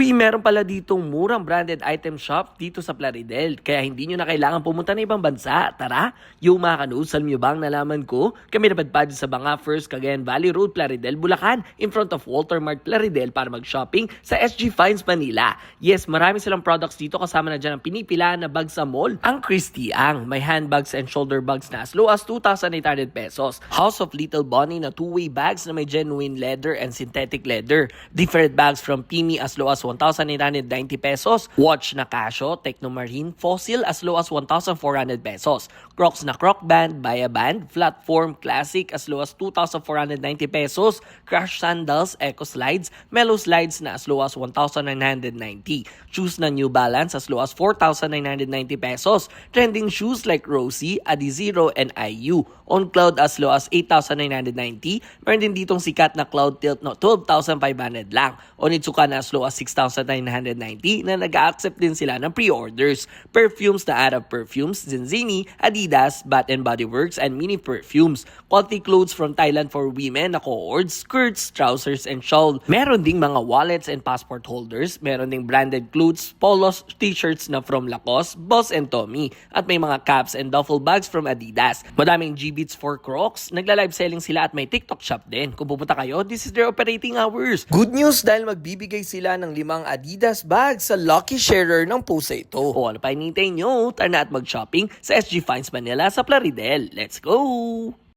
Uy, meron pala ditong murang branded item shop dito sa Plaridel. Kaya hindi nyo na kailangan pumunta na ibang bansa. Tara, yung mga kanood, saan nyo bang nalaman ko? Kami napadpad sa Banga First Cagayan Valley Road, Plaridel, Bulacan, in front of Walter Mart Plaridel para mag-shopping sa SG Finds Manila. Yes, marami silang products dito kasama na dyan ang pinipilaan na bag sa mall. Ang Christy Ang, may handbags and shoulder bags na as low as 2,800 pesos. House of Little Bonnie na two-way bags na may genuine leather and synthetic leather. Different bags from Pimi as low as 1,890 pesos. Watch na Casio, Technomarine, Fossil as low as 1,400 pesos. Crocs na Croc Band, Baya Band, Flatform Classic as low as 2,490 pesos. Crash Sandals, Eco Slides, Mellow Slides na as low as 1,990. Shoes na New Balance as low as 4,990 pesos. Trending shoes like Rosie, Adizero, and IU. On Cloud as low as 8,990. Meron din ditong sikat na Cloud Tilt na 12,500 lang. Onitsuka na as low as 6,990 na nag-accept din sila ng pre-orders. Perfumes na Arab Perfumes, Zinzini, Adidas, Bath and Body Works, and Mini Perfumes. Quality clothes from Thailand for women na cords, skirts, trousers, and shawl. Meron ding mga wallets and passport holders. Meron ding branded clothes, polos, t-shirts na from Lacoste, Boss and Tommy. At may mga caps and duffel bags from Adidas. Madaming G-Beats for Crocs. Nagla-live selling sila at may TikTok shop din. Kung pupunta kayo, this is their operating hours. Good news dahil magbibigay sila ng limang Adidas bags sa lucky sharer ng post ito. O ano pa hinihintay nyo? Tara na at mag-shopping sa SG Finds Manila sa Plaridel. Let's go!